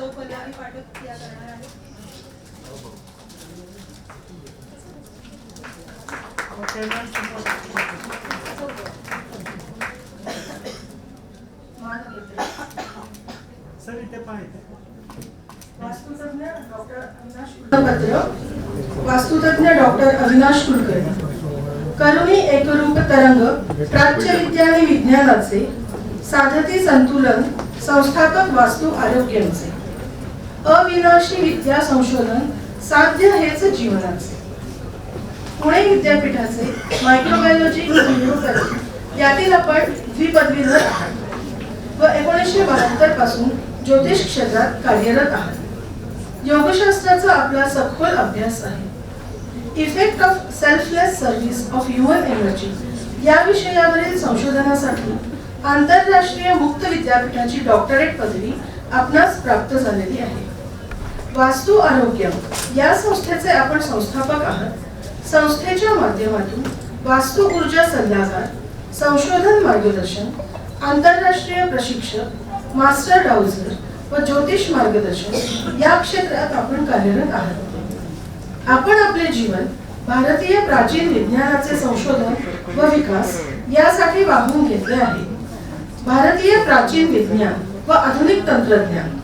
पत्राचं वाचन सौ पल्लवी पाठक या करणार आहेत सर इथे पाहिजे वास्तुतज्ञ डॉक्टर अविनाश कुलकर्णी. करुणी एकरूप तरंग प्राच्य विद्या आणि विज्ञानाचे साधती संतुलन संस्थापक वास्तू आरोग्यांचे. अविनाशी विद्या संशोधन साध्य हेच जीवनाचे. पुणे विद्यापीठाचे मायक्रोबायोलॉजी न्यूरोपॅथी यातील आपण द्विपदवीधर आहात. व एकोणीसशे बहात्तरपासून ज्योतिष क्षेत्रात कार्यरत आहात. योगशास्त्राचा आपला सखोल अभ्यास आहे. Effect of selfless service of human energy या विषयावरील संशोधनासाठी आंतरराष्ट्रीय मुक्त विद्यापीठाची डॉक्टरेट पदवी आपणास प्राप्त झालेली आहे. वास्तू आरोग्य या संस्थेचे आपण संस्थापक आहात. संस्थेच्या माध्यमातून वास्तू ऊर्जा सल्लागार संशोधन मार्गदर्शन आंतरराष्ट्रीय प्रशिक्षक मास्टर डाउझर व ज्योतिष मार्गदर्शन या क्षेत्रात आपण कार्यरत आहात. आपण आपले जीवन भारतीय प्राचीन विज्ञानाचे संशोधन व विकास यासाठी वाहून घेतले आहे. भारतीय प्राचीन विज्ञान व आधुनिक तंत्रज्ञान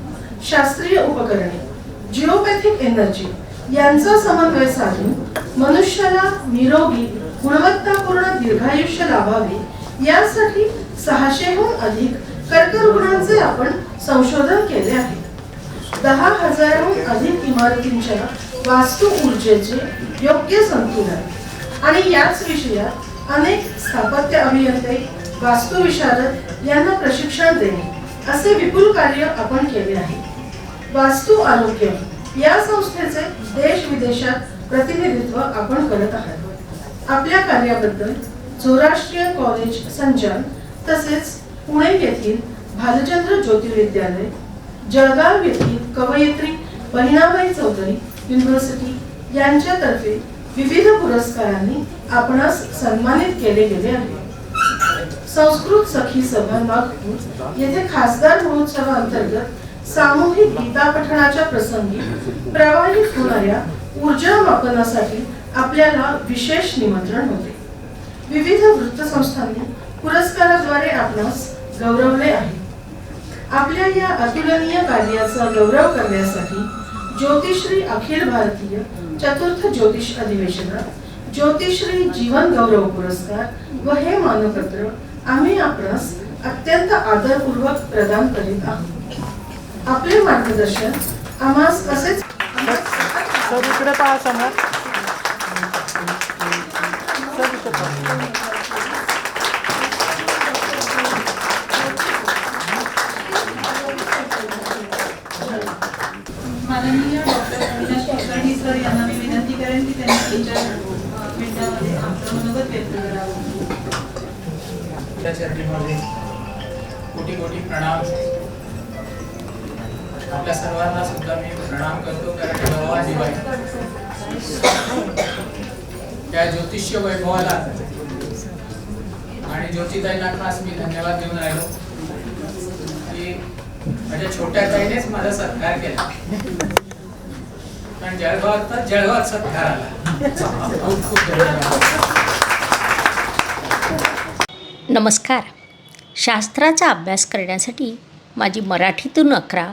शास्त्रीय उपकरणे जिओपॅथिक एनर्जी यांचा समन्वय साधून मनुष्याला निरोगी गुणवत्तापूर्ण दीर्घायुष्य लाभावे यासाठी सहाशेहून अधिक कर्करुग्णांचे आपण संशोधन केले आहे. दहा हजारहून अधिक इमारतींच्या वास्तू ऊर्जेचे योग्य संतुलन आणि याच विषयात अनेक स्थापत्य अभियंते वास्तुविशारद यांना प्रशिक्षण देणे असे विपुल कार्य आपण केले आहे. वास्तू आरोग्य. या संस्थेचे देश विदेशात प्रतिनिधित्व आपण करत आहात. आपल्या कार्याबद्दल सौराष्ट्रीय कॉलेज संचान तसेच पुणे येथील भालचंद्र ज्योतिर्विद्यालय जळगाव येथील कवयित्री बहिणाबाई चौधरी युनिव्हर्सिटी यांच्यातर्फे विविध पुरस्कारांनी आपणास सन्मानित केले गेले आहे. संस्कृत सखी सभा नागपूर येथे खासदार महोत्सवाअंतर्गत सामूहिक गीता पठणाच्या प्रसंगी प्रवाहित होणाऱ्या ऊर्जा मापनासाठी आपल्याला विशेष निमंत्रण होते. विविध वृत्तसंस्थांनी पुरस्काराद्वारे आपणास गौरवले आहे. आपल्या या अतुलनीय कार्याचा गौरव करण्यासाठी ज्योतिश्री अखिल भारतीय चतुर्थ ज्योतिष अधिवेशनात ज्योतिश्री जीवन गौरव पुरस्कार व हे मानपत्र आम्ही आपणास अत्यंत आदरपूर्वक प्रदान करीत आहोत. आपले मार्गदर्शन आम्हास असेच सर इकडे पहा समोर. सर इथे पहा. माननीय डॉक्टर अविनाश कुलकर्णी सर यांना मी विनंती करेन की त्यांनी मिनिटांमध्ये आपलं मनोगत व्यक्त करावं. त्या चरणीमध्ये कोटी कोटी प्रणाम. आपल्या सर्वांना सुद्धा मी प्रणाम करतो कारण नवा दिवाळी. त्या ज्योतिष्य वैभवाला आणि ज्योतिताईंना खास मी धन्यवाद देऊन राहिलो की माझ्या छोट्या ताईनेच माझा सत्कार केला. कारण जळगावात तर जळगावात सत्कार आला. खूप खूप धन्यवाद. नमस्कार. शास्त्राचा अभ्यास करण्यासाठी माझी मराठीतून अकरा